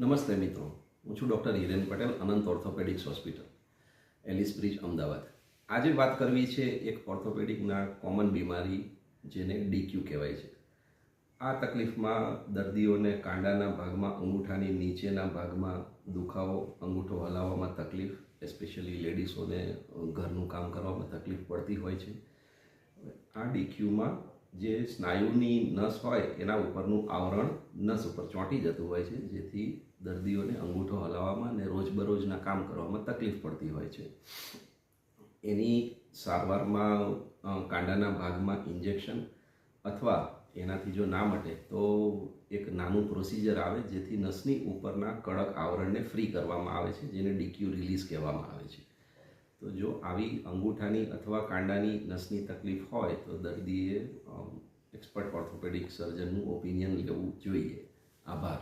નમસ્તે મિત્રો. હું છું doctor Hiren Patel, Anant orthopaedics hospital, Ellis Bridge, Ahmedabad. આજે વાત કરવી છે એક ઓર્થોપેડિકના કોમન બીમારી જેને ડીક્યુ કહેવાય છે. આ તકલીફમાં દર્દીઓને કાંડાના ભાગમાં, અંગૂઠાની નીચેના ભાગમાં દુખાવો, અંગૂઠો હલાવવામાં તકલીફ એસ્પેશિયલી લેડીઝોને ઘરનું કામ કરવામાં તકલીફ પડતી હોય છે. આ ડીક્યુમાં જે સ્નાયુની નસ હોય, એના ઉપરનું આવરણ નસ ઉપર ચોંટી જતું હોય છે, જેથી દર્દીઓને અંગૂઠો હલાવવામાં અને રોજબરોજના કામ કરવામાં તકલીફ પડતી હોય છે. એની સારવારમાં કાંડાના ભાગમાં ઇન્જેક્શન અથવા એનાથી જો ના મટે તો એક નાનું પ્રોસિજર આવે જેથી નસની ઉપરના કડક આવરણને ફ્રી કરવામાં આવે છે, જેને ડીક્યુ રિલીઝ કહેવામાં આવે છે. તો જો આવી અંગૂઠાની અથવા કાંડાની નસની તકલીફ હોય તો દર્દીએ એક્સપર્ટ ઓર્થોપેડિક સર્જનનું ઓપિનિયન લેવું જોઈએ. આભાર.